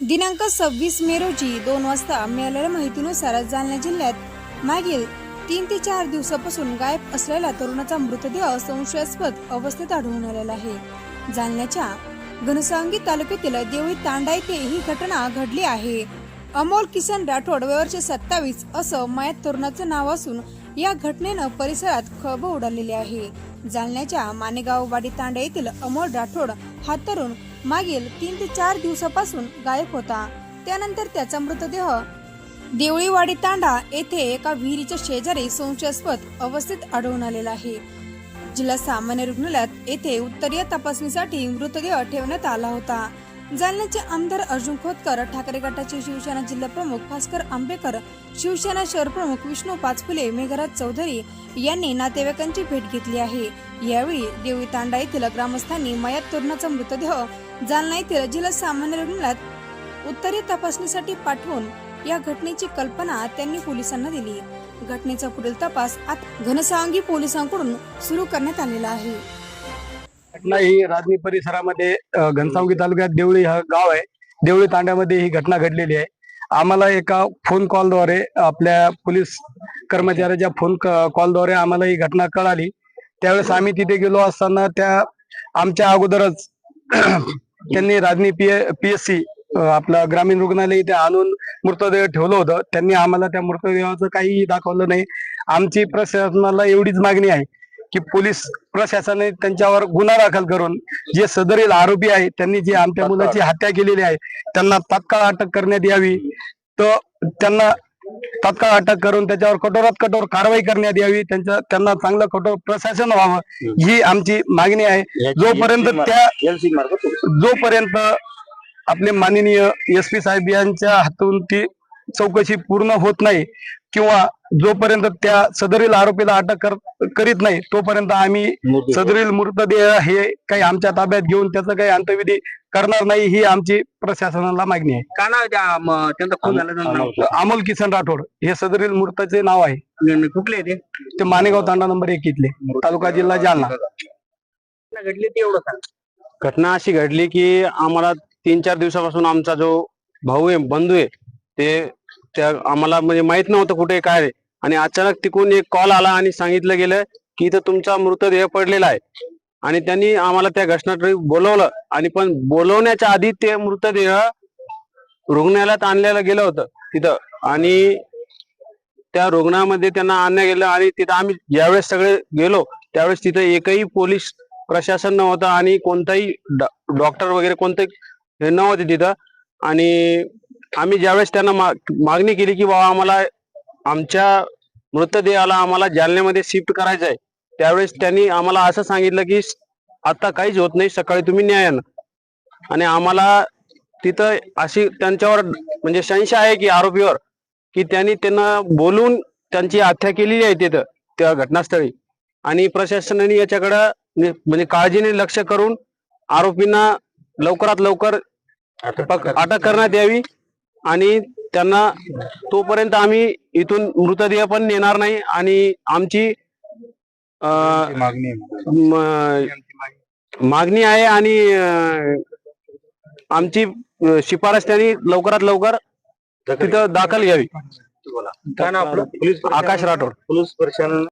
दिनांक सव्वीस मे रोजी दोन वाजता मिळालेल्या माहितीनुसार जालना जिल्ह्यात मागील तीन ते चार दिवसापासून गायब असलेला तरुणाचा मृतदेह संशयास्पद अवस्थेत आढळून आलेला आहे. जालन्याच्या घनसावंगी तालुक्यातील देवळी तांडा येथे ही घटना घडली आहे. अमोल किसन राठोड वयाचे सत्तावीस असं मयत तरुणाचं नाव असून या घटनेनं परिसरात खळबळ उडालेली आहे. जालन्याच्या मानेगाव वाडी तांडा येथील अमोल राठोड हा तरुण मागील तीन ते चार दिवसापासून गायब होता. त्यानंतर त्याचा मृतदेह देवळीवाडी तांडा येथे एका विहिरीच्या शेजारी संशयास्पद अवस्थेत आढळून आलेला आहे. जिल्हा सामान्य रुग्णालयात येथे उत्तरीय तपासणीसाठी मृतदेह ठेवण्यात आला होता. जालन्याचे आमदार अर्जुन खोतकर ठाकरे गटाचे शिवसेना जिल्हा प्रमुख भास्कर आंबेकर शिवसेना शहर प्रमुख विष्णू पाचफुले मेघराज चौधरी यांनी नातेवाईकांची भेट घेतली आहे. यावेळी देवी तांडा येथील ग्रामस्थांनी मयात तरुणाचा मृतदेह जालना येथील जिल्हा सामान्य रुग्णालयात उत्तरीय तपासणीसाठी पाठवून या घटनेची कल्पना त्यांनी पोलिसांना दिली. घटनेचा पुढील तपास आता घनसावंगी पोलिसांकडून सुरू करण्यात आलेला आहे. घटना ही राजनी परिसरामध्ये घनसावंगी तालुक्यात देवळी हा गाव आहे. देवळी तांड्यामध्ये ही घटना घडलेली आहे. आम्हाला एका फोन कॉलद्वारे आपल्या पोलीस कर्मचाऱ्याच्या फोन कॉलद्वारे आम्हाला ही घटना कळाली. त्यावेळेस आम्ही तिथे गेलो असताना त्या आमच्या अगोदरच त्यांनी राजनी पी पीएससी आपलं ग्रामीण रुग्णालय इथे आणून मृतदेह ठेवलं होतं. त्यांनी आम्हाला त्या मृतदेहाचं काही दाखवलं नाही. आमची प्रशासनाला एवढीच मागणी आहे की पोलीस प्रशासनाने त्यांच्यावर गुन्हा दाखल करून जे सदरील आरोपी आहे त्यांनी जी आमच्या मुलाची हत्या केलेली आहे त्यांना तात्काळ अटक करण्यात यावी. तर त्यांना तात्काळ अटक करून त्याच्यावर कठोरात कठोर कारवाई करण्यात यावी. त्यांच्या त्यांना चांगलं कठोर प्रशासन व्हावं. ही आमची मागणी आहे. जोपर्यंत त्या जोपर्यंत आपले माननीय एस पी साहेब यांच्या हातून ती चौकशी पूर्ण होत नाही किंवा जोपर्यंत त्या सदरील आरोपीला अटक कर- करीत नाही तोपर्यंत आम्ही सदरील मृतदेह हे काही आमच्या ताब्यात घेऊन त्याचं काही अंतविधी करणार नाही ही आमची प्रशासनाला मागणी आहे. का नाव त्यांचा खून झाला? अमोल किसन राठोड. हे सदरील मृताचे नाव आहे. न- कुठले ते? मानेगाव तांडा नंबर एक इथले तालुका जिल्हा जालना. घडली ते एवढं सांग घटना अशी घडली की आम्हाला तीन चार दिवसापासून आमचा जो भाऊ आहे बंधू आहे ते त्या आम्हाला म्हणजे माहीत नव्हतं कुठे काय आहे. आणि अचानक तिकडून एक कॉल आला आणि सांगितलं गेलं की इथं तुमचा मृतदेह पडलेला आहे. आणि त्यांनी आम्हाला त्या घटनास्थळी बोलवलं. आणि पण बोलवण्याच्या आधी ते मृतदेह रुग्णालयात आणलेलं गेलं होतं तिथं. आणि त्या रुग्णामध्ये त्यांना आणण्या गेलं आणि तिथं आम्ही ज्यावेळेस सगळे गेलो त्यावेळेस तिथं एकही पोलीस प्रशासन नव्हतं आणि कोणताही डॉ- डॉक्टर वगैरे कोणते हे नव्हते तिथं. आणि आम्ही ज्यावेळेस त्यांना मागणी केली की बाबा आम्हाला आमच्या मृतदेहाला आम्हाला जालन्यामध्ये शिफ्ट करायचं आहे त्यावेळेस त्यांनी आम्हाला असं सांगितलं की आता काहीच होत नाही सकाळी तुम्ही न्याय आणा. आणि आम्हाला तिथं अशी त्यांच्यावर म्हणजे संशय आहे की आरोपीवर की त्यांनी त्यांना बोलून त्यांची हत्या केलेली आहे तिथं त्या घटनास्थळी आणि प्रशासनाने याच्याकडं म्हणजे काळजीने लक्ष करून आरोपींना लवकरात लवकर अटक करण्यात यावी आणि त्यांना तोपर्यंत आम्ही इथून मृतदेह पण नेणार नाही आणि आमची मागणी आहे आणि आमची शिफारस त्यांनी लवकरात लवकर तिथं दाखल घ्यावी. आकाश राठोड. पोलीस प्रशासन